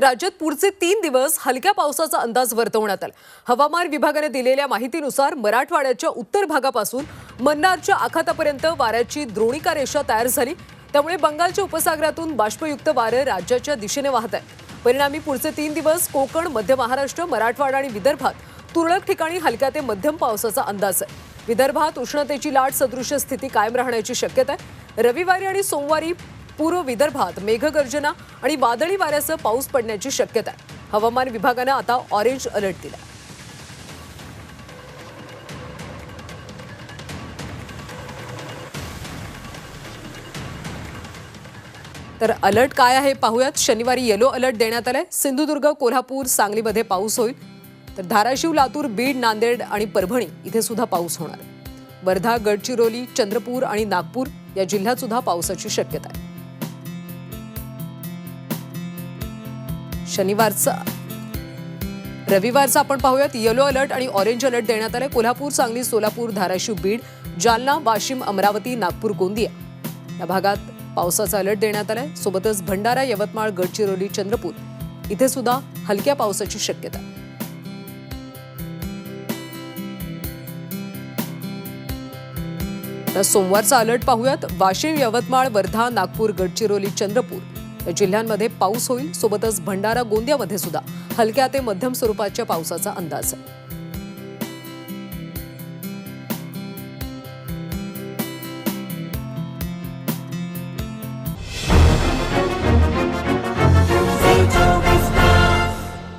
राज्यात पुढचे तीन दिवस हलक्या पावसाचा अंदाज वर्तवण्यात आला. हवामान विभागाने दिलेल्या माहितीनुसार मराठवाड्याच्या उत्तर भागापासून मन्नारच्या आखातापर्यंत वाऱ्याची द्रोणिका रेषा तयार झाली. त्यामुळे बंगालच्या उपसागरातून बाष्पयुक्त वारं राज्याच्या दिशेने वाहत आहे परिणामी पुढचे तीन दिवस कोकण मध्य महाराष्ट्र मराठवाडा आणि विदर्भात तुरळक ठिकाणी हलक्या ते मध्यम पावसाचा अंदाज आहे. विदर्भात उष्णतेची लाट सदृश्य स्थिती कायम राहण्याची शक्यता आहे. रविवारी आणि सोमवारी पूर्व विदर्भात मेघगर्जना आणि वादळी वाऱ्यासह पाऊस पडण्याची शक्यता आहे. हवामान विभागानं आता ऑरेंज अलर्ट दिला तर अलर्ट काय आहे पाहूयात. शनिवारी येलो अलर्ट देण्यात आलाय. सिंधुदुर्ग कोल्हापूर सांगलीमध्ये पाऊस होईल. तर धाराशिव लातूर बीड नांदेड आणि परभणी इथे सुद्धा पाऊस होणार वर्धा गडचिरोली चंद्रपूर आणि नागपूर या जिल्ह्यात सुद्धा पावसाची शक्यता आहे. शनिवारचा. रविवारचा आपण पाहूयात. येलो अलर्ट आणि ऑरेंज अलर्ट देण्यात आलाय. कोल्हापूर सांगली सोलापूर धाराशिव बीड जालना वाशिम अमरावती नागपूर गोंदिया. या भागात पावसाचा अलर्ट देण्यात आलाय. सोबतच भंडारा यवतमाळ गडचिरोली चंद्रपूर. इथे सुद्धा हलक्या पावसाची शक्यता. तर सोमवारचा अलर्ट पाहूयात. वाशिम यवतमाळ वर्धा नागपूर गडचिरोली चंद्रपूर. या जिल्ह्यांमध्ये पाऊस होईल सोबतच भंडारा गोंदियामध्ये सुद्धा. हलक्या ते मध्यम स्वरूपाच्या पावसाचा अंदाज. आहे